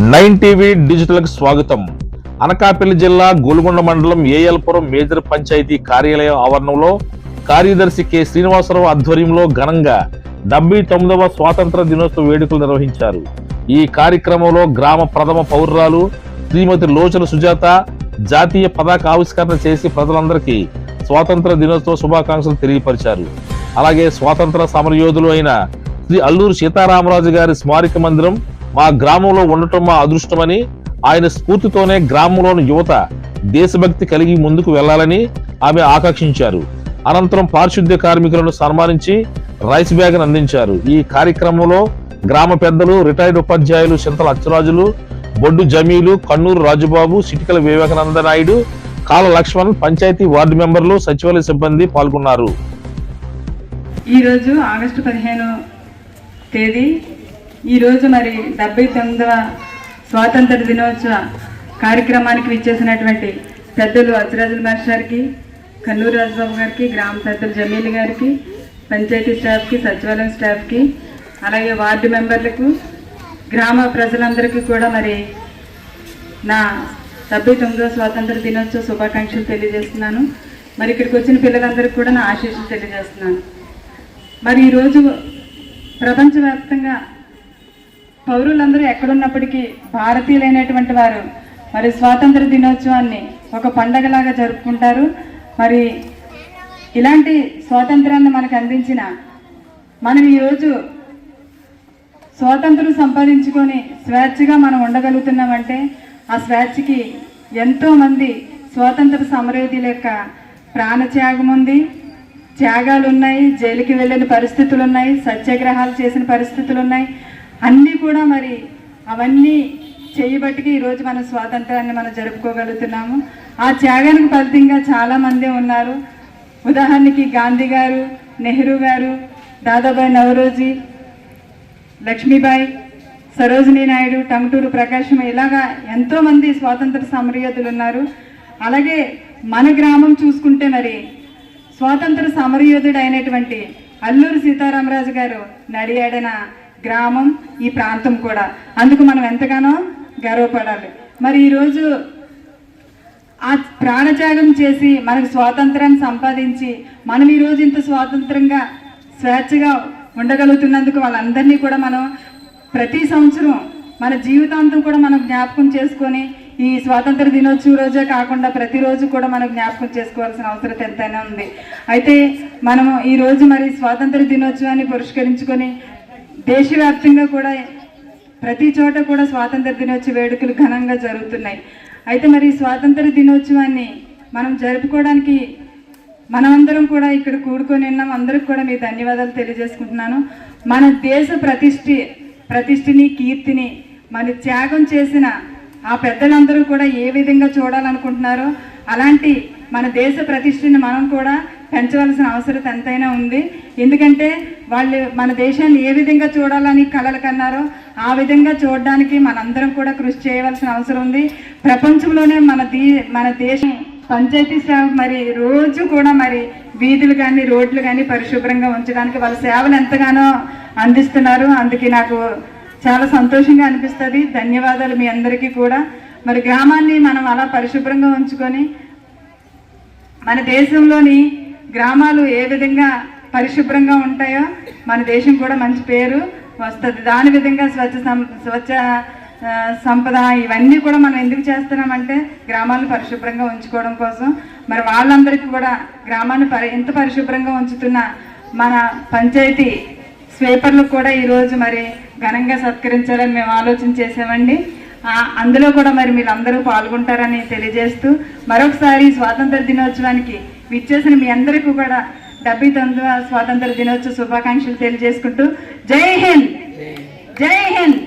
Nine TV డిజిటల్కి స్వాగతం. అనకాపల్లి జిల్లా గోల్గొండ మండలం ఏఎల్పురం మేజర్ పంచాయతీ కార్యాలయం ఆవరణంలో కార్యదర్శి కె. శ్రీనివాసరావు ఆధ్వర్యంలో ఘనంగా డెబ్బై తొమ్మిదవ స్వాతంత్ర దినోత్సవ వేడుకలు నిర్వహించారు. ఈ కార్యక్రమంలో గ్రామ ప్రథమ పౌరురాలు శ్రీమతి లోచన సుజాత జాతీయ పతాక ఆవిష్కరణ చేసి ప్రజలందరికీ స్వాతంత్ర దినోత్సవ శుభాకాంక్షలు తెలియపరిచారు. అలాగే స్వాతంత్ర సమరయోధులు అయిన శ్రీ అల్లూరు సీతారామరాజు గారి స్మారక మందిరం మా గ్రామంలో ఉండటం మా అదృష్టమని ఆయన స్ఫూర్తితోనే గ్రామంలోని యువత దేశభక్తి కలిగి ముందుకు వెళ్ళాలని ఆమె ఆకాంక్షించారు. అనంతరం పారిశుద్ధ్య కార్మికులను సన్మానించి రైస్ బ్యాగ్ను అందించారు. ఈ కార్యక్రమంలో గ్రామ పెద్దలు రిటైర్డ్ ఉపాధ్యాయులు చింతల అచ్చరాజులు బొడ్డు జమీలు కన్నూరు రాజుబాబు సిటికల వివేకానంద నాయుడు కాల లక్ష్మణ్ పంచాయతీ వార్డు మెంబర్లు సచివాలయ సిబ్బంది పాల్గొన్నారు. ఈరోజు ఆగస్టు పదిహేను తేదీ ఈరోజు మరి డెబ్బై తొమ్మిదవ స్వాతంత్ర దినోత్సవ కార్యక్రమానికి విచ్చేసినటువంటి పెద్దలు అజ్రాజుల్ మాస్టర్కి కన్నూరు రాజబాబు గారికి గ్రామ పెద్దలు జమీల్ గారికి పంచాయతీ స్టాఫ్కి సచివాలయం స్టాఫ్కి అలాగే వార్డు మెంబర్లకు గ్రామ ప్రజలందరికీ కూడా మరి నా డెబ్బై తొమ్మిదవ స్వాతంత్ర దినోత్సవ శుభాకాంక్షలు తెలియజేస్తున్నాను. మరి ఇక్కడికి వచ్చిన పిల్లలందరికీ కూడా నా ఆశీస్సులు తెలియజేస్తున్నాను. మరి ఈరోజు ప్రపంచవ్యాప్తంగా పౌరులందరూ ఎక్కడున్నప్పటికీ భారతీయులైనటువంటి వారు మరి స్వాతంత్ర దినోత్సవాన్ని ఒక పండగలాగా జరుపుకుంటారు. మరి ఇలాంటి స్వాతంత్రాన్ని మనకు అందించిన మనం ఈరోజు స్వాతంత్రం సంపాదించుకొని స్వేచ్ఛగా మనం ఉండగలుగుతున్నామంటే ఆ స్వేచ్ఛకి ఎంతోమంది స్వాతంత్ర సమరయోధుల యొక్క ప్రాణత్యాగం ఉంది. త్యాగాలు ఉన్నాయి జైలుకి వెళ్ళిన పరిస్థితులు ఉన్నాయి సత్యాగ్రహాలు చేసిన పరిస్థితులు ఉన్నాయి అన్నీ కూడా మరి అవన్నీ చేయబట్టికి ఈరోజు మన స్వాతంత్రాన్ని మనం జరుపుకోగలుగుతున్నాము. ఆ త్యాగానికి ఫలితంగా చాలామందే ఉన్నారు. ఉదాహరణకి గాంధీ గారు నెహ్రూ గారు దాదాబాయి నవరోజీ లక్ష్మీబాయి సరోజినీ నాయుడు టంగుటూరు ప్రకాశం ఇలాగా ఎంతోమంది స్వాతంత్ర సమరయోధులు ఉన్నారు. అలాగే మన గ్రామం చూసుకుంటే మరి స్వాతంత్ర సమరయోధుడు అయినటువంటి అల్లూరు సీతారామరాజు గారు నడియాడన గ్రామం ఈ ప్రాంతం కూడా. అందుకు మనం ఎంతగానో గర్వపడాలి. మరి ఈరోజు ఆ ప్రాణత్యాగం చేసి మనకు స్వాతంత్రాన్ని సంపాదించి మనం ఈరోజు ఇంత స్వాతంత్రంగా స్వేచ్ఛగా ఉండగలుగుతున్నందుకు వాళ్ళందరినీ కూడా మనం ప్రతి సంవత్సరం మన జీవితాంతం కూడా మనం జ్ఞాపకం చేసుకొని ఈ స్వాతంత్ర దినోత్సవం రోజే కాకుండా ప్రతిరోజు కూడా మనం జ్ఞాపకం చేసుకోవాల్సిన అవసరం ఎంతైనా ఉంది. అయితే మనము ఈ రోజు మరి స్వాతంత్ర దినోత్సవాన్ని పురస్కరించుకొని దేశవ్యాప్తంగా కూడా ప్రతి చోట కూడా స్వాతంత్ర దినోత్సవ వేడుకలు ఘనంగా జరుగుతున్నాయి. అయితే మరి స్వాతంత్ర దినోత్సవాన్ని మనం జరుపుకోవడానికి మనమందరం కూడా ఇక్కడ కూడుకొని ఉన్నాం. అందరికి కూడా మీ ధన్యవాదాలు తెలియజేసుకుంటున్నాను. మన దేశ ప్రతిష్ఠి ప్రతిష్ఠిని కీర్తిని మన త్యాగం చేసిన ఆ పెద్దలందరూ కూడా ఏ విధంగా చూడాలనుకుంటున్నారో అలాంటి మన దేశ ప్రతిష్టని మనం కూడా పెంచవలసిన అవసరం ఎంతైనా ఉంది. ఎందుకంటే వాళ్ళు మన దేశాన్ని ఏ విధంగా చూడాలని కలలు కన్నారో ఆ విధంగా చూడడానికి మనందరం కూడా కృషి చేయవలసిన అవసరం ఉంది. ప్రపంచంలోనే మన దీ మన దేశం పంచాయతీ సేవ మరి రోజు కూడా మరి వీధులు కానీ రోడ్లు కానీ పరిశుభ్రంగా ఉంచడానికి వాళ్ళ సేవలు ఎంతగానో అందిస్తున్నారు. అందుకే నాకు చాలా సంతోషంగా అనిపిస్తుంది. ధన్యవాదాలు మీ అందరికీ కూడా. మరి గ్రామాన్ని మనం అలా పరిశుభ్రంగా ఉంచుకొని మన దేశంలోని గ్రామాలు ఏ విధంగా పరిశుభ్రంగా ఉంటాయో మన దేశం కూడా మంచి పేరు వస్తుంది. దాని విధంగా స్వచ్ఛ సం స్వచ్ఛ సంపద ఇవన్నీ కూడా మనం ఎందుకు చేస్తున్నామంటే గ్రామాలను పరిశుభ్రంగా ఉంచుకోవడం కోసం. మరి వాళ్ళందరికీ కూడా గ్రామాన్ని పరి ఎంత పరిశుభ్రంగా ఉంచుతున్న మన పంచాయతీ స్వీపర్లకు కూడా ఈరోజు మరి ఘనంగా సత్కరించాలని మేము ఆలోచన చేసామండి అందులో కూడా మరి మీరందరూ పాల్గొంటారని తెలియజేస్తూ మరొకసారి స్వాతంత్ర దినోత్సవానికి విచ్చేసిన మీ అందరికీ కూడా డెబ్బై తొమ్మిదవ స్వాతంత్ర దినోత్సవ శుభాకాంక్షలు తెలియజేసుకుంటూ జై హింద్! జై హింద్!